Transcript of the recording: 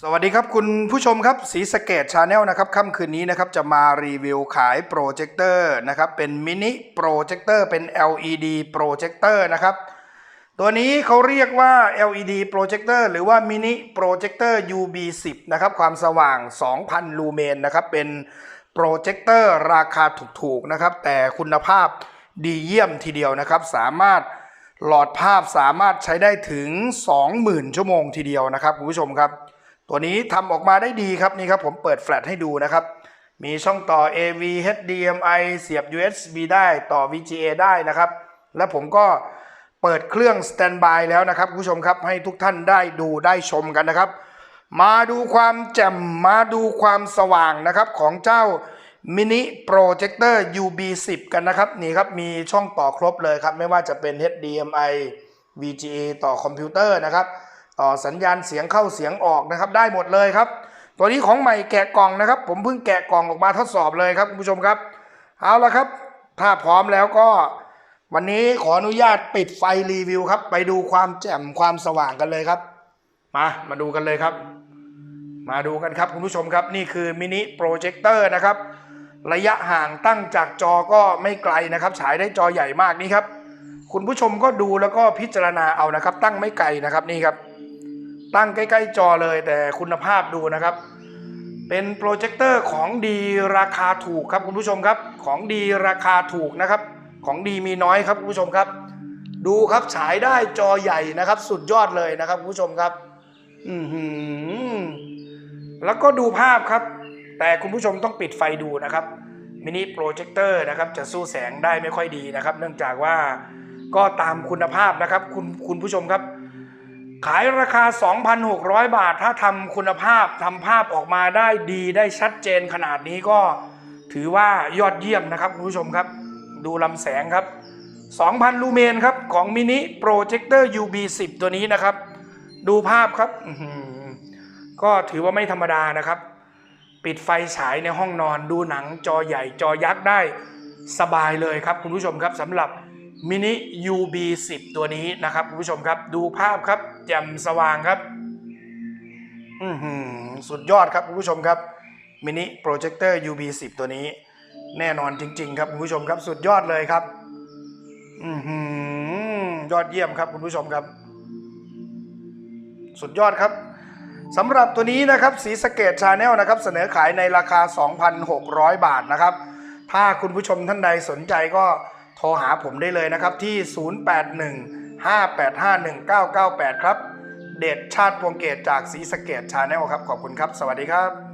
สวัสดีครับคุณผู้ชมครับสีสเกตชาแนลนะครับค่ำคืนนี้นะครับจะมารีวิวขายโปรเจคเตอร์นะครับเป็นมินิโปรเจคเตอร์เป็น LED โปรเจคเตอร์นะครับตัวนี้เขาเรียกว่า LED โปรเจคเตอร์หรือว่ามินิโปรเจคเตอร์ UB10 นะครับความสว่าง 2,000 ลูเมนนะครับเป็นโปรเจคเตอร์ราคาถูกๆนะครับแต่คุณภาพดีเยี่ยมทีเดียวนะครับ สามารถหลอดภาพสามารถใช้ได้ถึง 20,000 ชั่วโมงทีเดียวนะครับคุณผู้ชมครับ ตัวนี้ทำออกมาได้ดีครับนี่ครับผมเปิดแฟลชให้ดูนะครับ มีช่องต่อ AV HDMI เสียบ USB ได้ต่อ VGA ได้นะครับ และผมก็เปิดเครื่องสแตนบายแล้วนะครับคุณผู้ชมครับให้ทุกท่านได้ดูได้ชมกันนะครับ มาดูความแจ่มมาดูความสว่างนะครับของเจ้ามินิโปรเจคเตอร์ UB10 กันนะครับนี่ครับมีช่องต่อครบเลยครับ ไม่ว่าจะเป็น HDMI VGA ต่อคอมพิวเตอร์นะครับ สัญญาณเสียงเข้าเสียงออกนะครับ ได้หมดเลยครับ ตัวนี้ของใหม่แกะกล่องนะครับ ผมเพิ่งแกะกล่องออกมาทดสอบเลยครับคุณผู้ชมครับ เอาละครับ ถ้าพร้อมแล้วก็ วันนี้ขออนุญาตปิดไฟรีวิวครับ ไปดูความแจ่มความสว่างกันเลยครับ มามาดูกันเลยครับ มาดูกันครับคุณผู้ชมครับนี่คือมินิโปรเจคเตอร์นะครับระยะห่างตั้งจากจอก็ไม่ไกลนะครับ ฉายได้จอใหญ่มากนี่ครับ คุณผู้ชมก็ดูแล้วก็พิจารณาเอานะครับ ตั้งไม่ไกลนะครับนี่ครับ ตั้งใกล้ ๆ จอเลยแต่คุณภาพดูนะครับ เป็นโปรเจคเตอร์ของดีราคาถูกครับคุณผู้ชมครับ ของดีราคาถูกนะครับ ของดีมีน้อยครับคุณผู้ชมครับ ดูครับฉายได้จอใหญ่นะครับ สุดยอดเลยนะครับคุณผู้ชมครับ อือหือแล้วก็ดูภาพครับ แต่คุณผู้ชมต้องปิดไฟดูนะครับมินิโปรเจคเตอร์นะครับจะสู้แสงได้ไม่ค่อยดีนะครับ เนื่องจากว่าก็ตามคุณภาพนะครับ คุณคุณผู้ชมครับ ขายราคา 2,600 บาท ถ้าทำคุณภาพทำภาพออกมาได้ดีได้ชัดเจนขนาดนี้ก็ถือว่ายอดเยี่ยมนะครับคุณผู้ชมครับ ดูลำแสงครับ 2,000 ลูเมนครับ ของมินิโปรเจคเตอร์ UB10 ตัวนี้นะครับ ดูภาพครับ ก็ถือว่าไม่ธรรมดานะครับ ปิดไฟฉายในห้องนอน ดูหนังจอใหญ่จอยักษ์ได้สบายเลยครับคุณผู้ชมครับสำหรับ มินิ UB10 ตัวนี้นะครับคุณผู้ชมครับ ดูภาพครับแจ่มสว่างครับอือหือสุดยอดครับคุณผู้ชมครับมินิโปรเจคเตอร์ UB10 ตัวนี้ แน่นอนจริง ๆ ครับคุณผู้ชมครับ สุดยอดเลยครับอือหือยอดเยี่ยมครับคุณผู้ชมครับ สุดยอดครับสำหรับตัวนี้นะครับสีสเกตชาแนลนะครับ เสนอขายในราคา 2,600 บาทนะครับ ถ้าคุณผู้ชมท่านใดสนใจก็ โทรหาผมได้เลยนะครับที่ 0815851998 ครับ เดชชาติพวงเกตจากสีสะเกตชาแนลครับ ขอบคุณครับ สวัสดีครับ